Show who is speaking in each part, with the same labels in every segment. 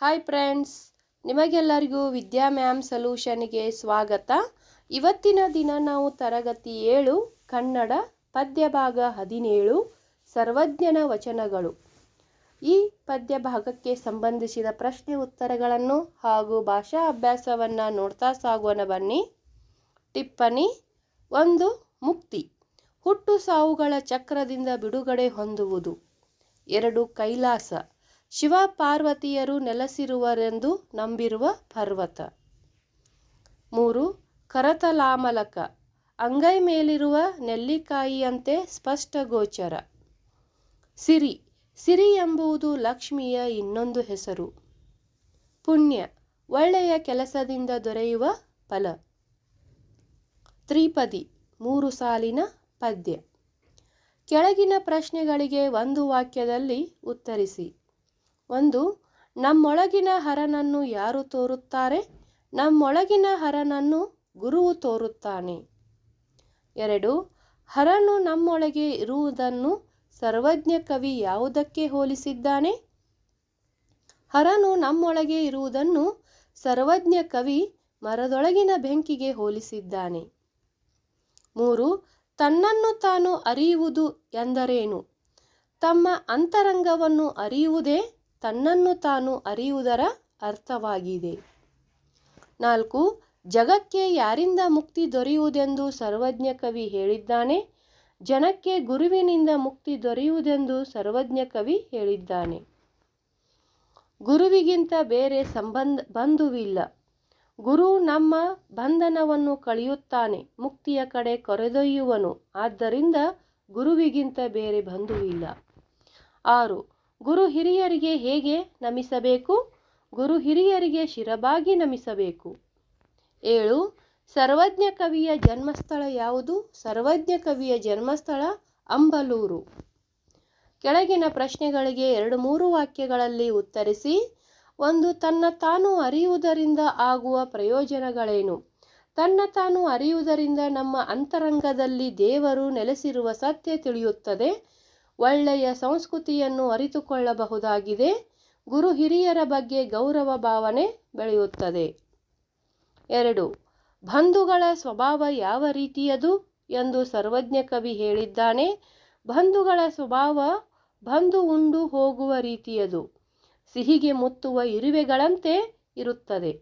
Speaker 1: Hi friends ನಿಮಗೆಲ್ಲರಿಗೂ ವಿದ್ಯಾ ma'am ಸೊಲ್ಯೂಷನ್ಗೆ ಸ್ವಾಗತ. ಇವತ್ತಿನ ದಿನ ನಾವು ತರಗತಿ ಏಳು, ಕನ್ನಡ ಪದ್ಯ ಭಾಗ ಹದಿನೇಳು, ಸರ್ವಜ್ಞನ ವಚನಗಳು. ಈ ಪದ್ಯ ಭಾಗಕ್ಕೆ ಸಂಬಂಧಿಸಿದ ಪ್ರಶ್ನೆ ಉತ್ತರಗಳನ್ನು ಹಾಗೂ ಭಾಷಾ ಅಭ್ಯಾಸವನ್ನು ನೋಡ್ತಾ ಸಾಗೋಣ ಬನ್ನಿ. ಟಿಪ್ಪಣಿ, ಒಂದು, ಮುಕ್ತಿ. ಹುಟ್ಟು ಸಾವುಗಳ ಚಕ್ರದಿಂದ ಬಿಡುಗಡೆ ಹೊಂದುವುದು. ಎರಡು, ಕೈಲಾಸ. ಶಿವ ಪಾರ್ವತಿಯರು ನೆಲೆಸಿರುವರೆಂದು ನಂಬಿರುವ ಪರ್ವತ. ಮೂರು, ಕರತಲಾಮಲಕ. ಅಂಗೈ ಮೇಲಿರುವ ನೆಲ್ಲಿಕಾಯಿಯಂತೆ ಸ್ಪಷ್ಟ ಗೋಚರ. ಸಿರಿ. ಸಿರಿ ಎಂಬುದು ಲಕ್ಷ್ಮಿಯ ಇನ್ನೊಂದು ಹೆಸರು. ಪುಣ್ಯ. ಒಳ್ಳೆಯ ಕೆಲಸದಿಂದ ದೊರೆಯುವ ಫಲ. ತ್ರಿಪದಿ. ಮೂರು ಸಾಲಿನ ಪದ್ಯ. ಕೆಳಗಿನ ಪ್ರಶ್ನೆಗಳಿಗೆ ಒಂದು ವಾಕ್ಯದಲ್ಲಿ ಉತ್ತರಿಸಿ. ಒಂದು, ನಮ್ಮೊಳಗಿನ ಹರನನ್ನು ಯಾರು ತೋರುತ್ತಾರೆ? ನಮ್ಮೊಳಗಿನ ಹರನನ್ನು ಗುರುವು ತೋರುತ್ತಾನೆ. ಎರಡು, ಹರನು ನಮ್ಮೊಳಗೆ ಇರುವುದನ್ನು ಸರ್ವಜ್ಞ ಕವಿ ಯಾವುದಕ್ಕೆ ಹೋಲಿಸಿದ್ದಾನೆ? ಹರನು ನಮ್ಮೊಳಗೆ ಇರುವುದನ್ನು ಸರ್ವಜ್ಞ ಕವಿ ಮರದೊಳಗಿನ ಬೆಂಕಿಗೆ ಹೋಲಿಸಿದ್ದಾನೆ. ಮೂರು, ತನ್ನನ್ನು ತಾನು ಅರಿಯುವುದು ಎಂದರೇನು? ತಮ್ಮ ಅಂತರಂಗವನ್ನು ಅರಿಯುವುದೇ ತನ್ನನ್ನು ತಾನು ಅರಿಯುವುದರ ಅರ್ಥವಾಗಿದೆ. ನಾಲ್ಕು, ಜಗಕ್ಕೆ ಯಾರಿಂದ ಮುಕ್ತಿ ದೊರೆಯುವುದೆಂದು ಸರ್ವಜ್ಞ ಕವಿ ಹೇಳಿದ್ದಾನೆ. ಜನಕ್ಕೆ ಗುರುವಿನಿಂದ ಮುಕ್ತಿ ದೊರೆಯುವುದೆಂದು ಸರ್ವಜ್ಞ ಕವಿ ಹೇಳಿದ್ದಾನೆ. ಗುರುವಿಗಿಂತ ಬೇರೆ ಸಂಬಂಧ, ಬಂಧುವಿಲ್ಲ. ಗುರು ನಮ್ಮ ಬಂಧನವನ್ನು ಕಳೆಯುತ್ತಾನೆ, ಮುಕ್ತಿಯ ಕಡೆ ಕೊರೆದೊಯ್ಯುವನು. ಆದ್ದರಿಂದ ಗುರುವಿಗಿಂತ ಬೇರೆ ಬಂಧುವಿಲ್ಲ. ಆರು ಗುರು ಹಿರಿಯರಿಗೆ ಹೇಗೆ ನಮಿಸಬೇಕು? ಗುರು ಹಿರಿಯರಿಗೆ ಶಿರಬಾಗಿ ನಮಿಸಬೇಕು. ಏಳು, ಸರ್ವಜ್ಞ ಕವಿಯ ಜನ್ಮಸ್ಥಳ ಯಾವುದು? ಸರ್ವಜ್ಞ ಕವಿಯ ಜನ್ಮಸ್ಥಳ ಅಂಬಲೂರು. ಕೆಳಗಿನ ಪ್ರಶ್ನೆಗಳಿಗೆ ಎರಡು ಮೂರು ವಾಕ್ಯಗಳಲ್ಲಿ ಉತ್ತರಿಸಿ, ಒಂದು ತನ್ನ ತಾನು ಅರಿಯುವುದರಿಂದ ಆಗುವ ಪ್ರಯೋಜನಗಳೇನು? ತನ್ನ ತಾನು ಅರಿಯುವುದರಿಂದ ನಮ್ಮ ಅಂತರಂಗದಲ್ಲಿ ದೇವರು ನೆಲೆಸಿರುವ ಸತ್ಯ ತಿಳಿಯುತ್ತದೆ. ಒಳ್ಳೆಯ ಸಂಸ್ಕೃತಿಯನ್ನು ಅರಿತುಕೊಳ್ಳಬಹುದಾಗಿದೆ. ಗುರು ಹಿರಿಯರ ಬಗ್ಗೆ ಗೌರವ ಭಾವನೆ ಬೆಳೆಯುತ್ತದೆ. ಎರಡು, ಬಂಧುಗಳ ಸ್ವಭಾವ ಯಾವ ರೀತಿಯದು ಎಂದು ಸರ್ವಜ್ಞ ಕವಿ ಹೇಳಿದ್ದಾನೆ. ಬಂಧುಗಳ ಸ್ವಭಾವ ಬಂಧು ಉಂಡು ಹೋಗುವ ರೀತಿಯದು. ಸಿಹಿಗೆ ಮುತ್ತುವ ಇರುವೆಗಳಂತೆ ಇರುತ್ತದೆ.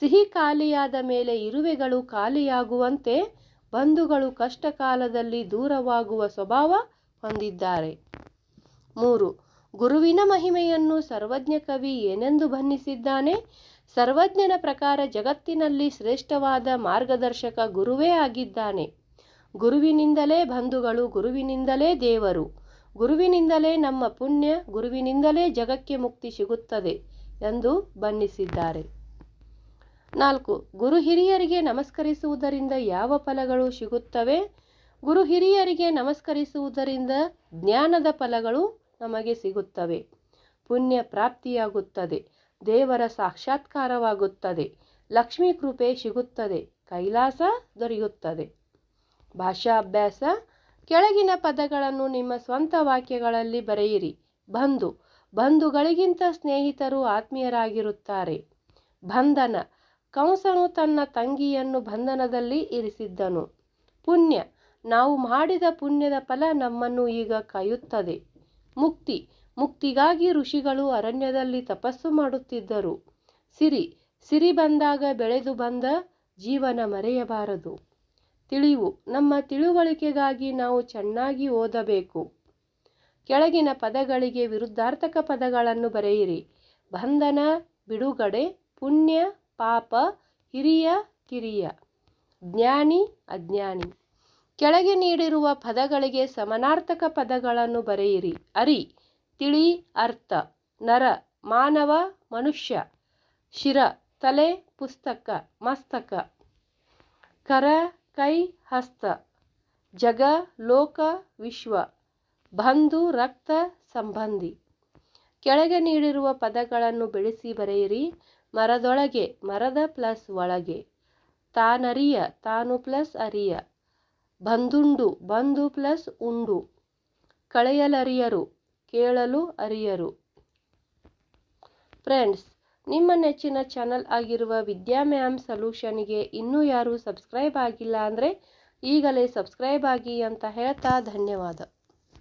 Speaker 1: ಸಿಹಿ ಖಾಲಿಯಾದ ಮೇಲೆ ಇರುವೆಗಳು ಖಾಲಿಯಾಗುವಂತೆ ಬಂಧುಗಳು ಕಷ್ಟಕಾಲದಲ್ಲಿ ದೂರವಾಗುವ ಸ್ವಭಾವ ಹೊಂದಿದ್ದಾರೆ. ಮೂರು, ಗುರುವಿನ ಮಹಿಮೆಯನ್ನು ಸರ್ವಜ್ಞ ಕವಿ ಏನೆಂದು ಬಣ್ಣಿಸಿದ್ದಾನೆ? ಸರ್ವಜ್ಞನ ಪ್ರಕಾರ ಜಗತ್ತಿನಲ್ಲಿ ಶ್ರೇಷ್ಠವಾದ ಮಾರ್ಗದರ್ಶಕ ಗುರುವೇ ಆಗಿದ್ದಾನೆ. ಗುರುವಿನಿಂದಲೇ ಬಂಧುಗಳು, ಗುರುವಿನಿಂದಲೇ ದೇವರು. ಗುರುವಿನಿಂದಲೇ ನಮ್ಮ ಪುಣ್ಯ, ಗುರುವಿನಿಂದಲೇ ಜಗಕ್ಕೆ ಮುಕ್ತಿ ಸಿಗುತ್ತದೆ ಎಂದು ಬಣ್ಣಿಸಿದ್ದಾರೆ. ನಾಲ್ಕು, ಗುರು ಹಿರಿಯರಿಗೆ ನಮಸ್ಕರಿಸುವುದರಿಂದ ಯಾವ ಫಲಗಳು ಸಿಗುತ್ತವೆ? ಗುರು ಹಿರಿಯರಿಗೆ ನಮಸ್ಕರಿಸುವುದರಿಂದ ಜ್ಞಾನದ ಫಲಗಳು ನಮಗೆ ಸಿಗುತ್ತವೆ. ಪುಣ್ಯ ಪ್ರಾಪ್ತಿಯಾಗುತ್ತದೆ. ದೇವರ ಸಾಕ್ಷಾತ್ಕಾರವಾಗುತ್ತದೆ. ಲಕ್ಷ್ಮೀ ಕೃಪೆ ಸಿಗುತ್ತದೆ. ಕೈಲಾಸ ದೊರೆಯುತ್ತದೆ. ಭಾಷಾಭ್ಯಾಸ. ಕೆಳಗಿನ ಪದಗಳನ್ನು ನಿಮ್ಮ ಸ್ವಂತ ವಾಕ್ಯಗಳಲ್ಲಿ ಬರೆಯಿರಿ. ಬಂಧು. ಬಂಧುಗಳಿಗಿಂತ ಸ್ನೇಹಿತರು ಆತ್ಮೀಯರಾಗಿರುತ್ತಾರೆ. ಬಂಧನ. ಕಂಸನು ತನ್ನ ತಂಗಿಯನ್ನು ಬಂಧನದಲ್ಲಿ ಇರಿಸಿದ್ದನು. ಪುಣ್ಯ. ನಾವು ಮಾಡಿದ ಪುಣ್ಯದ ಫಲ ನಮ್ಮನ್ನು ಈಗ ಕಾಯುತ್ತದೆ. ಮುಕ್ತಿ. ಮುಕ್ತಿಗಾಗಿ ಋಷಿಗಳು ಅರಣ್ಯದಲ್ಲಿ ತಪಸ್ಸು ಮಾಡುತ್ತಿದ್ದರು. ಸಿರಿ. ಸಿರಿ ಬಂದಾಗ ಬೆಳೆದು ಬಂದ ಜೀವನ ಮರೆಯಬಾರದು. ತಿಳಿವು. ನಮ್ಮ ತಿಳುವಳಿಕೆಗಾಗಿ ನಾವು ಚೆನ್ನಾಗಿ ಓದಬೇಕು. ಕೆಳಗಿನ ಪದಗಳಿಗೆ ವಿರುದ್ಧಾರ್ಥಕ ಪದಗಳನ್ನು ಬರೆಯಿರಿ. ಬಂಧನ, ಬಿಡುಗಡೆ, ಪುಣ್ಯ, ಪಾಪ, ಹಿರಿಯ, ಕಿರಿಯ. ಜ್ಞಾನಿ, ಅಜ್ಞಾನಿ. ಕೆಳಗೆ ನೀಡಿರುವ ಪದಗಳಿಗೆ ಸಮನಾರ್ಥಕ ಪದಗಳನ್ನು ಬರೆಯಿರಿ. ಅರಿ, ತಿಳಿ, ಅರ್ಥ, ನರ, ಮಾನವ, ಮನುಷ್ಯ, ಶಿರ, ತಲೆ, ಪುಸ್ತಕ, ಮಸ್ತಕ. ಕರ, ಕೈ, ಹಸ್ತ. ಜಗ, ಲೋಕ, ವಿಶ್ವ. ಬಂಧು, ರಕ್ತ, ಸಂಬಂಧಿ. ಕೆಳಗೆ ನೀಡಿರುವ ಪದಗಳನ್ನು ಬೆಳೆಸಿ ಬರೆಯಿರಿ. ಮರದೊಳಗೆ ಮರದ ಪ್ಲಸ್ ಒಳಗೆ. ತಾನರಿಯ, ತಾನು ಪ್ಲಸ್ ಅರಿಯ. ಬಂದುಂಡು, ಬಂದು ಪ್ಲಸ್ ಉಂಡು. ಕಳೆಯಲರಿಯರು, ಕೇಳಲು ಅರಿಯರು. ಫ್ರೆಂಡ್ಸ್, ನಿಮ್ಮ ನೆಚ್ಚಿನ ಚಾನಲ್ ಆಗಿರುವ ವಿದ್ಯಾ ಮ್ಯಾಮ್ ಸೊಲ್ಯೂಷನ್ಗೆ ಇನ್ನೂ ಯಾರೂ ಸಬ್ಸ್ಕ್ರೈಬ್ ಆಗಿಲ್ಲ ಅಂದರೆ ಈಗಲೇ ಸಬ್ಸ್ಕ್ರೈಬ್ ಆಗಿ ಅಂತ ಹೇಳ್ತಾ ಧನ್ಯವಾದ.